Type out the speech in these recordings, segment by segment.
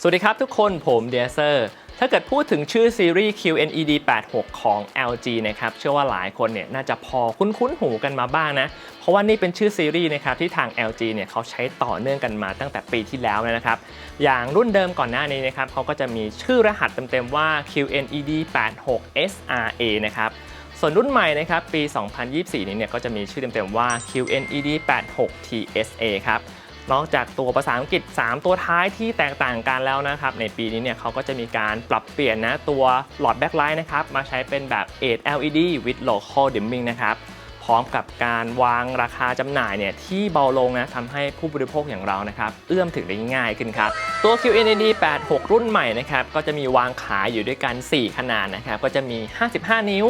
สวัสดีครับทุกคนผมเดียเซอร์ถ้าเกิดพูดถึงชื่อซีรีส์ QNED 86 ของ LG นะครับ เชื่อว่าหลายคนเนี่ยน่าจะพอคุ้นๆหูกันมาบ้างนะ เพราะว่านี่เป็นชื่อซีรีส์นะครับที่ทาง LG เนี่ยเขาใช้ต่อเนื่องกันมาตั้งแต่ปีที่แล้วนะครับ อย่างรุ่นเดิมก่อนหน้านี้นะครับเขาก็จะมีชื่อรหัสเต็มๆว่า QNED 86 SRA นะครับ ส่วนรุ่นใหม่นะครับปี 2024 นี้เนี่ยก็จะมีชื่อเต็มๆว่า QNED 86 TSA ครับ นอกจากตัวภาษาอังกฤษ 3 ตัวท้ายที่แตกต่างกันแล้วนะครับ ในปีนี้เนี่ยเขาก็จะมีการปรับเปลี่ยนนะตัวหลอดแบ็คไลท์นะครับมาใช้เป็นแบบ 8 LED with local dimming นะครับพร้อมกับการวางราคาจำหน่ายเนี่ยที่เบาลงนะทำให้ผู้บริโภคอย่างเรานะครับเอื้อมถึงได้ง่ายขึ้นครับ ตัว QNED 86 รุ่นใหม่นะครับก็จะมีวางขายอยู่ด้วยกัน 4 ขนาดนะครับก็จะมี 55 นิ้ว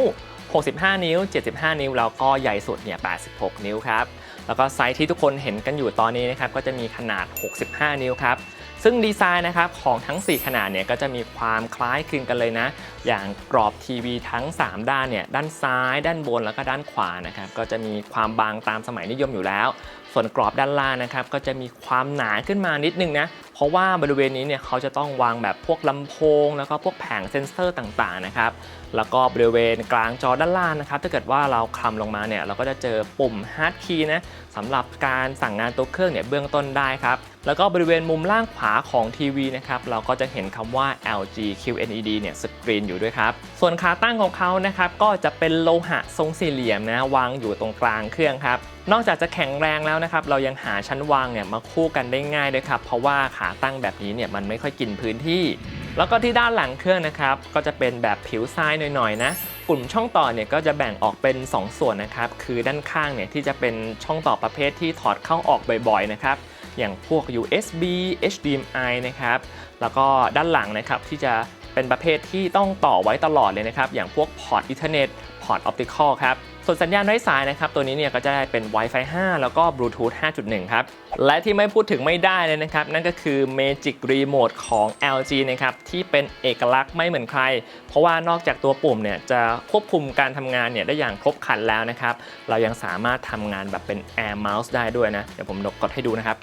65 นิ้ว 75 นิ้ว แล้วก็ใหญ่สุดเนี่ย86 นิ้วครับ แล้วก็ไซส์ที่ทุกคนเห็นกันอยู่ตอนนี้นะครับก็จะมีขนาด 65 นิ้วครับซึ่งดีไซน์นะครับของทั้ง 4 ขนาดเนี่ยก็จะมีความคล้ายคลึงกันเลยนะ อย่างกรอบทีวีทั้ง 3 ด้านเนี่ยด้านซ้าย ด้านบนแล้วก็ด้านขวานะครับก็จะมีความบางตามสมัยนิยมอยู่แล้ว ส่วนกรอบด้านล่างนะครับก็จะมีความหนาขึ้นมานิดนึงนะ เพราะว่าบริเวณนี้เนี่ยเขาจะต้องวางแบบพวกลำโพง แล้วก็พวกแผงเซ็นเซอร์ต่างๆนะครับ แล้วก็บริเวณกลางจอด้านล่างนะครับ ถ้าเกิดว่าเราคลำลงมาเนี่ยเราก็จะเจอปุ่ม Hard Key นะสำหรับการสั่งงานตัวเครื่องเนี่ยเบื้องต้นได้ครับแล้วก็บริเวณมุมล่างขวาของทีวีนะครับเราก็จะเห็นคำว่า LG QNED เนี่ยสกรีนอยู่ด้วยครับ ส่วนขาตั้งของเขานะครับก็จะเป็นโลหะทรงสี่เหลี่ยมนะวางอยู่ตรงกลางเครื่องครับ นอกจากจะแข็งแรงแล้วนะครับ เรายังหาชั้นวางเนี่ยมาคู่กันได้ง่ายด้วยครับ เพราะว่าขาตั้งแบบนี้เนี่ยมันไม่ค่อยกินพื้นที่ แล้วก็ที่ด้านหลังเครื่องนะครับ ก็จะเป็นแบบผิวทรายหน่อยๆนะ กลุ่มช่องต่อเนี่ยก็จะแบ่งออกเป็น 2 ส่วนนะครับ คือด้านข้างเนี่ยที่จะเป็นช่องต่อประเภทที่ถอดเข้าออกบ่อยๆนะครับ อย่างพวก USB HDMI นะครับ แล้วก็ด้านหลังนะครับที่จะเป็นประเภทที่ต้องต่อไว้ตลอดเลยนะครับ อย่างพวกพอร์ตอินเทอร์เน็ต พอร์ตออปติคอลครับ ส่วนสัญญาณไร้สายนะครับ ตัวนี้เนี่ยก็จะได้เป็น Wi-Fi 5 แล้วก็ Bluetooth 5.1 ครับ และที่ไม่พูดถึงไม่ได้เลยนะครับ นั่นก็คือ Magic Remote ของ LG นะครับ ที่เป็นเอกลักษณ์ไม่เหมือนใคร เพราะว่านอกจากตัวปุ่มเนี่ยจะควบคุมการทำงานเนี่ยได้อย่างครบครันแล้วนะครับ เรายังสามารถทำงานแบบเป็น Air Mouse ได้ด้วยนะ เดี๋ยวผมกดให้ดูนะครับ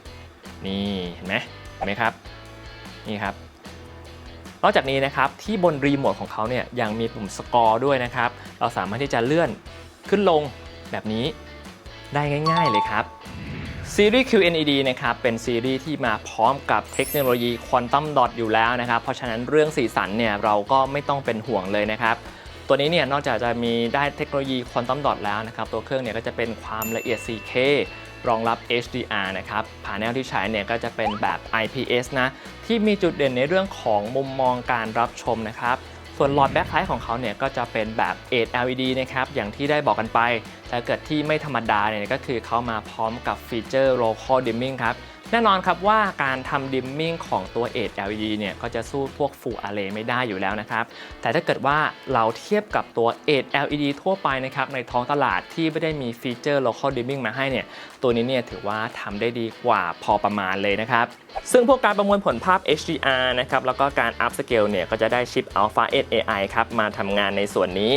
นี่เห็นไหมเห็นไหมครับ นี่ครับนอกจากนี้นะครับที่บนรีโมทของเขาเนี่ยยังมีปุ่มสกอร์ด้วยนะครับ เราสามารถที่จะเลื่อน ขึ้นลงแบบนี้ได้ง่าย ๆ เลยครับซีรีส์ QNED นะครับเป็นซีรีส์ที่มาพร้อมกับเทคโนโลยีควอนตัมดอทอยู่แล้วนะครับ เพราะฉะนั้นเรื่องสีสันเนี่ยเราก็ไม่ต้องเป็นห่วงเลยนะครับ ตัวนี้เนี่ยนอกจากจะมีได้เทคโนโลยีควอนตัมดอทแล้วนะครับ ตัวเครื่องเนี่ยก็จะเป็นความละเอียด 4K รองรับ HDR นะครับผาแนลที่ใช้เนี่ยก็จะเป็นแบบ IPS นะ ที่มีจุดเด่นในเรื่องของมุมมองการรับชมนะครับ ส่วนหลอดแบ็คไลท์ของเขาเนี่ยก็จะเป็นแบบ8 LED นะครับ อย่างที่ได้บอกกันไป แต่เกิดที่ไม่ธรรมดาเนี่ยก็คือเขามาพร้อมกับฟีเจอร์ local dimming ครับ แน่นอนครับว่าการทำ dimming ของตัว8 LED เนี่ยก็จะสู้พวก Full Array ไม่ได้อยู่แล้วนะครับ แต่ถ้าเกิดว่าเราเทียบกับตัว8 LED ทั่วไปนะครับในท้องตลาดที่ไม่ได้มีฟีเจอร์ local dimming มาให้เนี่ยตัวนี้เนี่ยถือว่าทำได้ดีกว่าพอประมาณเลยนะครับ ซึ่งพวกการประมวลผลภาพ HDR นะครับแล้วก็การ up scale เนี่ยก็จะได้ชิป Alpha 8 AI ครับมาทำงานในส่วนนี้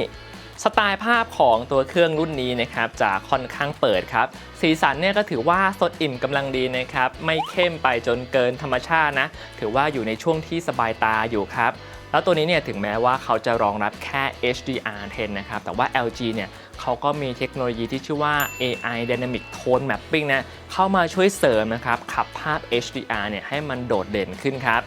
สไตล์ภาพของตัวเครื่องรุ่นนี้นะครับจะค่อนข้างเปิดครับ สีสันเนี่ยก็ถือว่าสดอิ่มกำลังดีนะครับ ไม่เข้มไปจนเกินธรรมชาตินะ ถือว่าอยู่ในช่วงที่สบายตาอยู่ครับแล้วตัวนี้เนี่ยถึงแม้ว่าเขาจะรองรับแค่ HDR10 นะครับ แต่ว่า LG เนี่ยเขาก็มีเทคโนโลยีที่ชื่อว่า AI Dynamic Tone Mapping นะ เข้ามาช่วยเสริมนะครับ ขับภาพ HDR เนี่ยให้มันโดดเด่นขึ้นครับ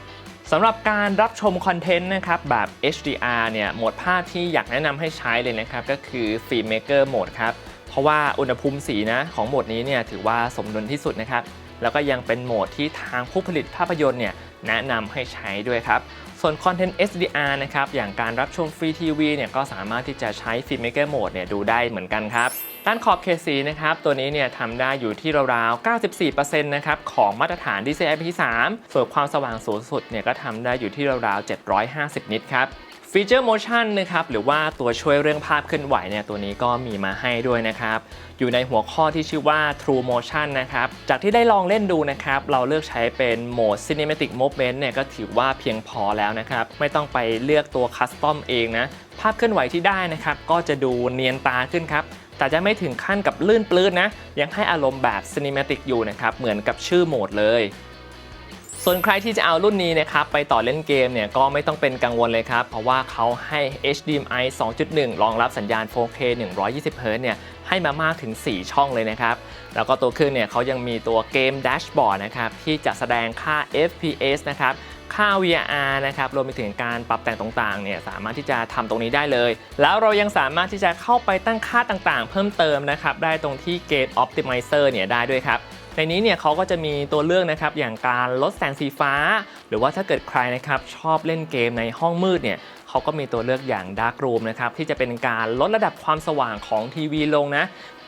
สำหรับการรับชมคอนเทนต์นะครับแบบ HDR เนี่ยโหมดภาพที่อยากแนะนำให้ใช้เลยนะครับ ก็คือ Film Maker Mode ครับ เพราะว่าอุณหภูมิสีนะของโหมดนี้เนี่ยถือว่าสมดุลที่สุดนะครับ แล้วก็ยังเป็นโหมดที่ทางผู้ผลิตภาพยนตร์เนี่ยแนะนำให้ใช้ด้วยครับ ส่วนคอนเทนต์ SDR นะครับ อย่างการรับชมฟรีทีวีเนี่ยก็สามารถที่จะใช้ Film Maker Mode เนี่ยดูได้เหมือนกันครับ ด้านขอบเขตสีนะครับตัวนี้เนี่ยทำได้อยู่ที่ราวๆ 94%นะครับของมาตรฐาน DCI IP3 ส่วนความสว่างสูงสุดเนี่ยก็ทำได้อยู่ที่ราวๆ 750 นิตครับฟีเจอร์ motion นะครับหรือว่าตัวช่วยเรื่องภาพเคลื่อนไหวเนี่ยตัวนี้ก็มีมาให้ด้วยนะครับ อยู่ในหัวข้อที่ชื่อว่า True Motion นะครับ จากที่ได้ลองเล่นดูนะครับ เราเลือกใช้เป็นโหมด Cinematic Movement เนี่ยก็ถือว่าเพียงพอแล้วนะครับ ไม่ต้องไปเลือกตัว Custom เองนะ ภาพเคลื่อนไหวที่ได้นะครับ ก็จะดูเนียนตาขึ้นครับ แต่จะไม่ถึงขั้นกับลื่นปลื้นนะ ยังให้อารมณ์แบบ Cinematic อยู่นะครับ เหมือนกับชื่อโหมดเลยส่วนส่วนใครที่จะเอารุ่นนี้นะครับไปต่อเล่นเกมเนี่ยก็ไม่ต้องเป็นกังวลเลยครับ เพราะว่าเขาให้ HDMI 2.1 รองรับสัญญาณ 4K 120Hz เนี่ยให้มามากถึง 4 ช่องเลยนะครับ แล้วก็ตัวเครื่องเนี่ยเขายังมีตัวเกมแดชบอร์ดนะครับที่จะแสดงค่า FPS นะครับ ค่า VRR นะครับรวมไปถึงการปรับแต่งต่างๆเนี่ยสามารถที่จะทำตรงนี้ได้เลย แล้วเรายังสามารถที่จะเข้าไปตั้งค่าต่างๆ เพิ่มเติมนะครับได้ตรงที่ Gate Optimizer เนี่ยได้ด้วยครับในนี้เนี่ยเขาก็จะมีตัวเลือกนะครับอย่างการลดแสงสีฟ้า หรือว่าถ้าเกิดใครนะครับชอบเล่นเกมในห้องมืดเนี่ยเขาก็มีตัวเลือกอย่าง Dark Room นะครับที่จะเป็นการลดระดับความสว่างของทีวีลงนะ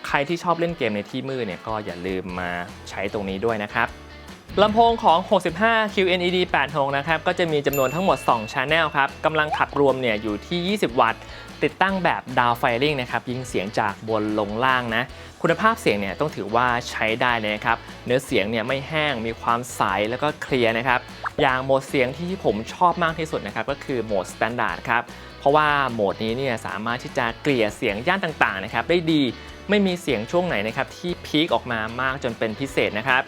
ใครที่ชอบเล่นเกมในที่มืดเนี่ยก็อย่าลืมมาใช้ตรงนี้ด้วยนะครับ ลำโพงของ 65 QNED 86 นะครับ ก็จะมีจำนวนทั้งหมด 2 Channel ครับ กำลังขับรวมเนี่ยอยู่ที่ 20 วัตต์ ติดตั้งแบบดาวไฟริงนะครับ ยิงเสียงจากบนลงล่างนะ คุณภาพเสียงเนี่ยต้องถือว่าใช้ได้เลยนะครับ เนื้อเสียงเนี่ยไม่แห้ง มีความใสแล้วก็เคลียร์นะครับ อย่างโหมดเสียงที่ผมชอบมากที่สุดนะครับ ก็คือโหมด Standard ครับ เพราะว่าโหมดนี้เนี่ยสามารถที่จะเกลี่ยเสียงย่านต่างๆนะครับได้ดี ไม่มีเสียงช่วงไหนนะครับที่พีคออกมามากจนเป็นพิเศษนะครับ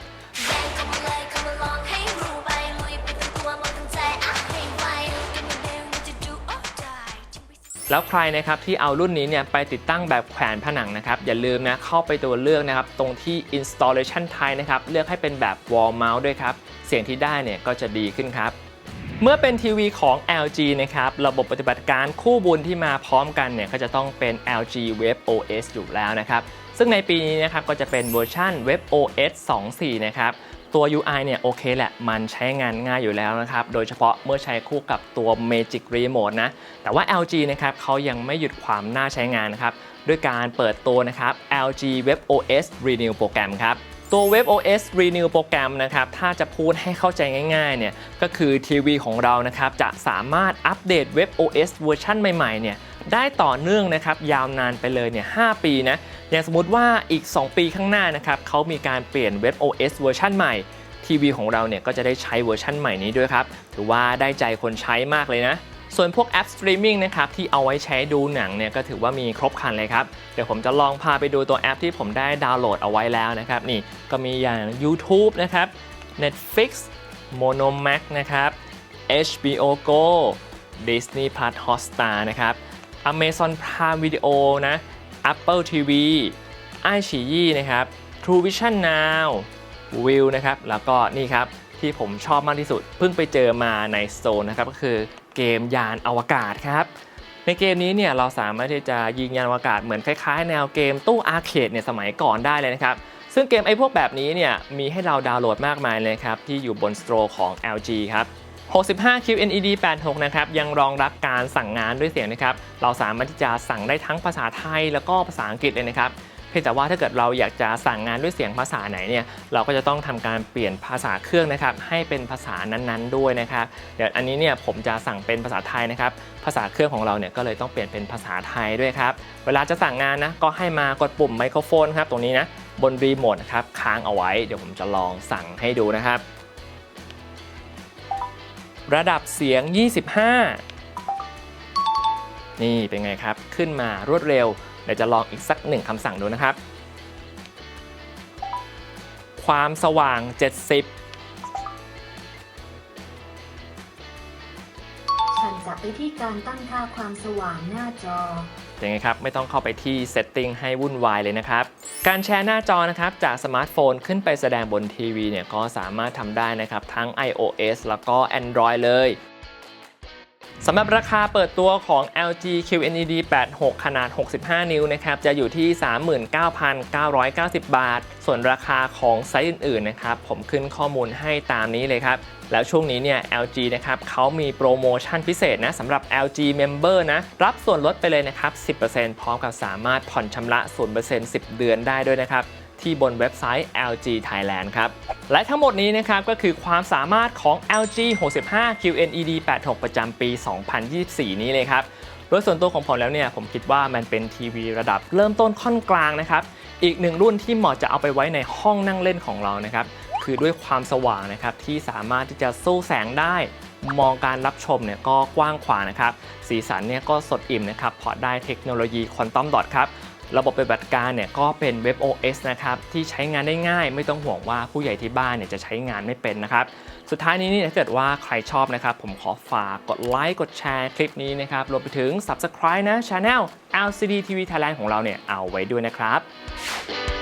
แล้วใครนะครับที่เอารุ่นนี้เนี่ยไปติดตั้งแบบแขวนผนังนะครับอย่าลืมนะเข้าไปตัวเลือกนะครับตรงที่ installation type นะครับเลือกให้เป็นแบบ wall mount ด้วยครับเสียงที่ได้เนี่ยก็จะดีขึ้นครับเมื่อเป็นทีวีของ LG นะครับ ระบบปฏิบัติการคู่บุญที่มาพร้อมกันเนี่ยก็จะต้องเป็น LG Web OS อยู่แล้วนะครับ ซึ่งในปีนี้นะครับก็จะเป็นเวอร์ชัน Web OS 2.4 นะครับ ตัว UI เนี่ยโอเคแหละ มันใช้งานง่ายอยู่แล้วนะครับ โดยเฉพาะเมื่อใช้คู่กับตัว Magic Remote นะ แต่ว่า LG นะครับเขายังไม่หยุดความน่าใช้งานนะครับ ด้วยการเปิดตัวนะครับ LG Web OS Renew โปรแกรมครับตัว Web OS Renew โปรแกรมนะครับ ถ้าจะพูดให้เข้าใจง่าย ๆ เนี่ย ก็คือทีวีของเรานะครับ จะสามารถอัปเดต Web OS เวอร์ชันใหม่ ๆ เนี่ย ได้ต่อเนื่องนะครับยาวนานไปเลยเนี่ย5ปีนะอย่างสมมติว่าอีก 2 ปีข้างหน้านะครับเขามีการเปลี่ยน Web OS เวอร์ชันใหม่ทีวีของเราเนี่ยก็จะได้ใช้เวอร์ชันใหม่นี้ด้วยครับถือว่าได้ใจคนใช้มากเลยนะ ส่วนพวกแอปสตรีมมิ่งนะครับที่เอาไว้ใช้ดูหนังเนี่ยก็ถือว่ามีครบครันเลยครับ เดี๋ยวผมจะลองพาไปดูตัวแอปที่ผมได้ดาวน์โหลดเอาไว้แล้วนะครับ นี่ก็มีอย่าง YouTube นะครับ Netflix Monomax นะครับ HBO Go Disney Plus Hotstar นะครับ Amazon Prime Video นะ Apple TV ไอฉียี่นะครับ True Vision Now วิวนะครับ แล้วก็นี่ครับ ที่ผมชอบมากที่สุด เพิ่งไปเจอมาในโซนนะครับ ก็คือเกมยานอวกาศครับในเกมนี้เนี่ยเราสามารถที่จะยิงยานอวกาศเหมือนคล้ายๆ แนวเกมตู้อาร์เคดเนี่ยสมัยก่อนได้เลยนะครับ ซึ่งเกมไอ้พวกแบบนี้เนี่ยมีให้เราดาวน์โหลดมากมายเลยครับ ที่อยู่บนสโตร์ของ LG ครับ 65 QNED 86 นะครับ ยังรองรับการสั่งงานด้วยเสียงนะครับ เราสามารถที่จะสั่งได้ทั้งภาษาไทยแล้วก็ภาษาอังกฤษเลยนะครับเพียงแต่ว่าถ้าเกิดเราอยากจะสั่งงานด้วยเสียงภาษาไหนเนี่ยเราก็จะต้องทำการเปลี่ยนภาษาเครื่องนะครับให้เป็นภาษานั้นๆ ด้วยนะครับเดี๋ยวอันนี้เนี่ยผมจะสั่งเป็นภาษาไทยนะครับภาษาเครื่องของเราเนี่ยก็เลยต้องเปลี่ยนเป็นภาษาไทยด้วยครับเวลาจะสั่งงานนะก็ให้มากดปุ่มไมโครโฟนครับตรงนี้นะบนรีโมทนะครับค้างเอาไว้เดี๋ยวผมจะลองสั่งให้ดูนะครับ ระดับเสียง 25 นี่เป็นไงครับ ขึ้นมารวดเร็ว เดี๋ยวจะลองอีกสักหนึ่งคำสั่งดูนะครับ ความสว่าง 70 ไปที่การตั้งค่าความสว่างหน้าจอยังไงครับ ไม่ต้องเข้าไปที่ Setting ให้วุ่นวายเลยนะครับ การแชร์หน้าจอนะครับ จากสมาร์ทโฟนขึ้นไปแสดงบนทีวีเนี่ยก็สามารถทำได้นะครับ ทั้ง iOS แล้วก็ Android เลย สำหรับราคาเปิดตัวของ LG QNED 86 ขนาด 65 นิ้วนะครับ จะอยู่ที่ 39,990 บาท ส่วนราคาของไซส์อื่นๆ นะครับ ผมขึ้นข้อมูลให้ตามนี้เลยครับ แล้วช่วงนี้เนี่ย LG นะครับเขามีโปรโมชั่นพิเศษนะสำหรับ LG Member นะ รับส่วนลดไปเลยนะครับ 10%พร้อมกับสามารถผ่อนชำระ 0% 10 เดือนได้ด้วยนะครับ ที่บนเว็บไซต์ LG Thailand ครับ และทั้งหมดนี้นะครับก็คือความสามารถของ LG 65 QNED 86 ประจำปี 2024 นี้เลยครับโดยส่วนตัวของผมแล้วเนี่ยผมคิดว่ามันเป็นทีวีระดับเริ่มต้นค่อนกลางนะครับอีกหนึ่งรุ่นที่เหมาะจะเอาไปไว้ในห้องนั่งเล่นของเรานะครับคือด้วยความสว่างนะครับที่สามารถที่จะสู้แสงได้ มองการรับชมเนี่ยก็กว้างขวางนะครับ สีสันเนี่ยก็สดอิ่มนะครับเพราะได้เทคโนโลยีควอนตัมดอทครับ ระบบปฏิบัติการเนี่ยก็เป็นเว็บ OS นะครับที่ใช้งานได้ง่าย ไม่ต้องห่วงว่าผู้ใหญ่ที่บ้านเนี่ยจะใช้งานไม่เป็นนะครับสุดท้ายนี้นี่ถ้าเกิดว่าใครชอบนะครับ ผมขอฝากกดไลค์กดแชร์คลิปนี้นะครับรวมไปถึง Subscribe นะ Channel LCD TV Thailand ของเราเนี่ยเอาไว้ด้วยนะครับ